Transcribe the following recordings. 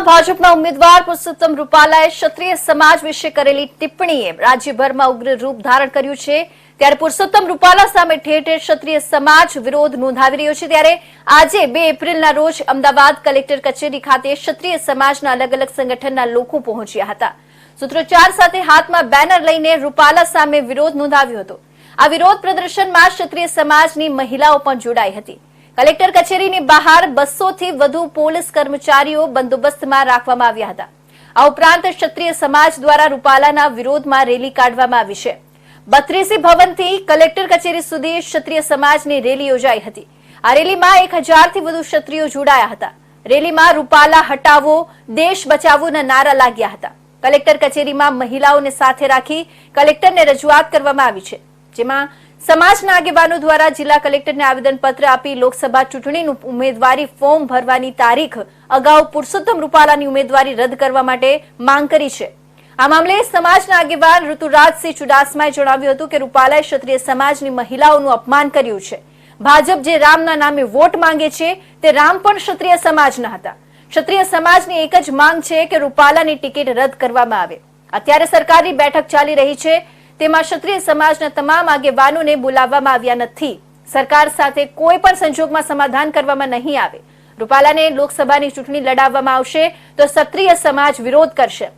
વડોદરામાં ભાજપના ઉમેદવાર પુરુષોત્તમ રૂપાલાએ ક્ષત્રિય સમાજ વિશે કરેલી ટિપ્પણીએ રાજ્યભરમાં ઉગ્ર રૂપ ધારણ કર્યું છે. ત્યારે પુરુષોત્તમ રૂપાલા સામે ઠેર ઠેર ક્ષત્રિય સમાજ વિરોધ નોંધાવી રહ્યો છે. ત્યારે આજે બે એપ્રિલના રોજ અમદાવાદ કલેક્ટર કચેરી ખાતે ક્ષત્રિય સમાજના અલગ અલગ સંગઠનના લોકો પહોંચ્યા હતા. સૂત્રોચ્ચાર સાથે હાથમાં બેનર લઈને રૂપાલા સામે વિરોધ નોંધાવ્યો હતો. આ વિરોધ પ્રદર્શનમાં ક્ષત્રિય સમાજની મહિલાઓ પણ જોડાઈ હતી. કલેક્ટર કચેરીની બહાર બસો થી વધુ પોલીસ કર્મચારીઓ બંદોબસ્તમાં રાખવામાં આવ્યા હતા. આ ઉપરાંત ક્ષત્રિય સમાજ દ્વારા રૂપાલાના વિરોધમાં રેલી કાઢવામાં આવી છે. બત્રીસી ભવનથી કલેક્ટર કચેરી સુધી ક્ષત્રિય સમાજની રેલી યોજાઈ હતી. આ રેલીમાં એક હજારથી વધુ ક્ષત્રિયો જોડાયા હતા. રેલીમાં રૂપાલા હટાવો, દેશ બચાવોના નારા લાગ્યા હતા. કલેક્ટર કચેરીમાં મહિલાઓને સાથે રાખી કલેક્ટરને રજૂઆત કરવામાં આવી છે. જેમાં સમાજના આગેવાનો દ્વારા જિલ્લા કલેક્ટરને આવેદનપત્ર આપી લોકસભા ચૂંટણીનું ઉમેદવારી ફોર્મ ભરવાની તારીખ અગાઉ પુરુષોત્તમ રૂપાલાની ઉમેદવારી રદ કરવા માટે માંગ કરી છે. આ મામલે સમાજના આગેવાન ઋતુરાજસિંહ ચુડાસમાએ જણાવ્યું હતું કે રૂપાલાએ ક્ષત્રિય સમાજની મહિલાઓનું અપમાન કર્યું છે. ભાજપ જે રામના નામે વોટ માંગે છે, તે રામ પણ ક્ષત્રિય સમાજના હતા. ક્ષત્રિય સમાજની એક જ માંગ છે કે રૂપાલાની ટિકિટ રદ કરવામાં આવે. અત્યારે સરકારની બેઠક ચાલી રહી છે. તેમાં ક્ષત્રિય સમાજના તમામ આગેવાનોને બોલાવવામાં આવ્યા નથી. સરકાર સાથે કોઈ પણ સંજોગમાં સમાધાન કરવામાં નહીં આવે. રૂપાલાને લોકસભાની ચૂંટણી લડાવવામાં આવશે તો ક્ષત્રિય સમાજ વિરોધ કરશે.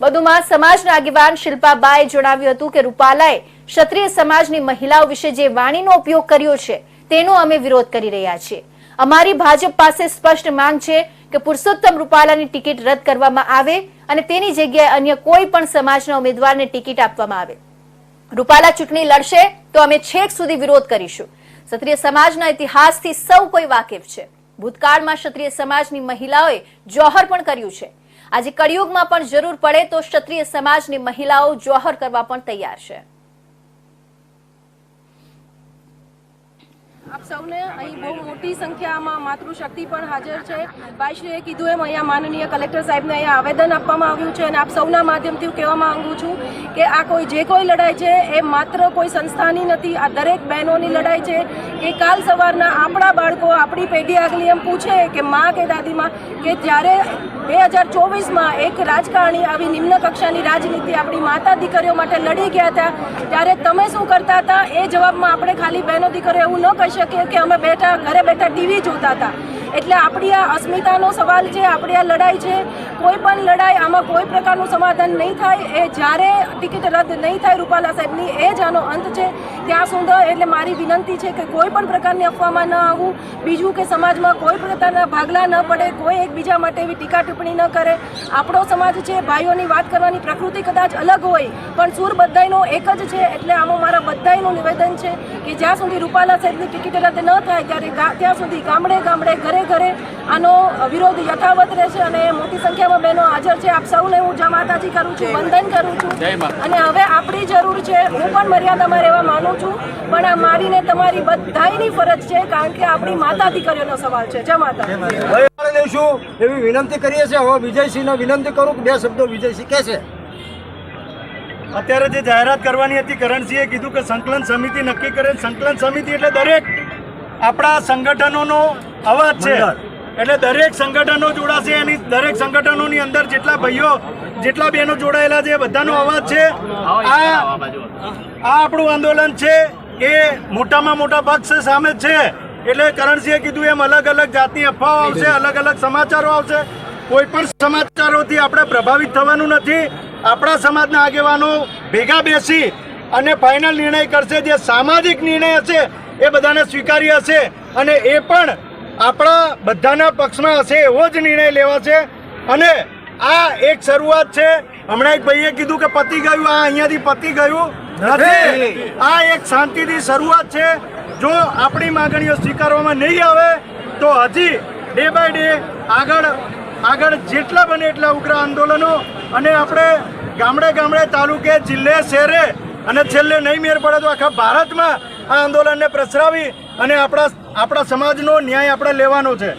વધુમાં સમાજના આગેવાન શિલ્પાબાએ જણાવ્યું હતું કે રૂપાલાએ ક્ષત્રિય સમાજની મહિલાઓ વિશે જે વાણીનો ઉપયોગ કર્યો છે, તેનો અમે વિરોધ કરી રહ્યા છીએ. અમારી ભાજપ પાસે સ્પષ્ટ માંગ છે કે પુરુષોત્તમ રૂપાલાની ટિકિટ રદ કરવામાં આવે અને તેની જગ્યાએ અન્ય કોઈ પણ સમાજના ઉમેદવારને ટિકિટ આપવામાં આવે. રૂપાલા ચૂંટણી લડશે તો અમે છેક સુધી વિરોધ કરીશું. ક્ષત્રિય સમાજના ઇતિહાસથી સૌ કોઈ વાકેફ છે. ભૂતકાળમાં ક્ષત્રિય સમાજની મહિલાઓએ જોહર પણ કર્યું છે. આજે કળિયુગમાં પણ જરૂર પડે તો ક્ષત્રિય સમાજની મહિલાઓ જોહર કરવા પણ તૈયાર છે. આપ સૌને અહીં બહુ મોટી સંખ્યામાં માતૃશક્તિ પણ હાજર છે. ભાઈશ્રીએ કીધું એમ, અહીંયા માનનીય કલેક્ટર સાહેબને અહીંયા આવેદન આપવામાં આવ્યું છે અને આપ સૌના માધ્યમથી હું કહેવા માંગુ છું કે આ કોઈ જે કોઈ લડાઈ છે એ માત્ર કોઈ સંસ્થાની નથી, આ દરેક બહેનોની લડાઈ છે કે કાલ સવારના આપણા બાળકો આપણી પેઢી આગલી એમ પૂછે કે માં કે દાદીમાં કે જ્યારે બે હજાર ચોવીસમાં એક રાજકારણી આવી નિમ્ન કક્ષાની રાજનીતિ આપણી માતા દીકરીઓ માટે લડી ગયા હતા, ત્યારે તમે શું કરતા હતા? એ જવાબમાં આપણે ખાલી બહેનો દીકરીઓ એવું ન કહી શકીએ કે અમે બેઠા, ઘરે બેઠા ટીવી જોતા હતા. એટલે આપણી આ અસ્મિતાનો સવાલ છે, આપણી આ લડાઈ છે, કોઈ પણ લડાઈ આમાં કોઈ પ્રકારનું સમાધાન નહીં થાય. એ જ્યારે ટિકિટ રદ નહીં થાય રૂપાલા સાહેબની, એ જ આનો અંત છે. ત્યાં સુધી એટલે મારી વિનંતી છે કે કોઈ પણ પ્રકારની અફવામાં ન આવવું બીજું કે સમાજમાં કોઈ પ્રકારના ભાગલા ન પડે, કોઈ એકબીજા માટે એવી ટીકા ટિપ્પણી ન કરે. આપણો સમાજ છે, ભાઈઓની વાત કરવાની પ્રકૃતિ કદાચ અલગ હોય, પણ સુર બધાયનો એક જ છે. એટલે આમાં મારા બધાયનું નિવેદન છે કે જ્યાં સુધી રૂપાલા સાહેબની ટિકિટ રદ ન થાય ત્યારે ત્યાં સુધી ગામડે ગામડે ઘરે ઘરે આનો વિરોધ યથાવત રહેશે અને મોટી સંખ્યામાં બહેનો હાજર છે. આપ સૌને હું જય માતાજી કરું છું વંદન કરું છું. અને હવે આપણી જરૂર છે હું પણ મર્યાદામાં રહેવા માનું છું પણ આ મારીને તમારી બધાયની ફરજ છે કારણ કે આપણી માતા દીકરીઓનો સવાલ છે. જય માતા લઈશું એવી વિનંતી કરીએ છીએ. હવે વિજયસિંહને વિનંતી કરું કે બે શબ્દો વિજયસિંહ કહેશે અત્યારે જે જાહેરાત કરવાની હતી કરણસિંહે કીધું કે સંકલન સમિતિ નક્કી કરે સંકલન સમિતિ એટલે દરેક આપણા સંગઠનોનો અવાજ છે. એટલે દરેક સંગઠનો જોડાશે એની દરેક સંગઠનોની અંદર જેટલા ભાઈઓ જેટલા બહેનો જોડાયેલા છે એ બધાનો અવાજ છે. આ આ આપણું આંદોલન છે. એ મોટામાં મોટા પક્ષ સામે છે. એટલે કરણસિંહે કીધું એમ અલગ અલગ જાતની અફવાઓ આવશે અલગ અલગ સમાચારો આવશે. કોઈ પણ સમાચારોથી આપણે પ્રભાવિત થવાનું નથી. આપણા સમાજના આગેવાનો ભેગા બેસી અને ફાઇનલ નિર્ણય કરશે. જે સામાજિક નિર્ણય હશે એ બધાને સ્વીકાર્ય હશે અને એ પણ આપણા બધાના પક્ષમાં હશે એવો જ નિર્ણય લેવાશે અને આ એક શરૂઆત છે. હમણાં એક ભાઈએ કીધું કે પતી ગયું આ અહીંયાથી પતી ગયું નથી. આ એક શાંતિથી શરૂઆત છે. જો આપણી માંગણીઓ સ્વીકારવામાં નહીં આવે તો હજી ડે બાય ડે આગળ આગળ જેટલા બને એટલા ઉગ્ર આંદોલનો અને આપણે ગામડે ગામડે તાલુકે જિલ્લે શહેરે અને છેલ્લે નહીં મેર પડે તો આખા ભારતમાં આ આંદોલનને પ્રસરાવી અને આપણા આપણા સમાજનો ન્યાય આપણે લેવાનો છે.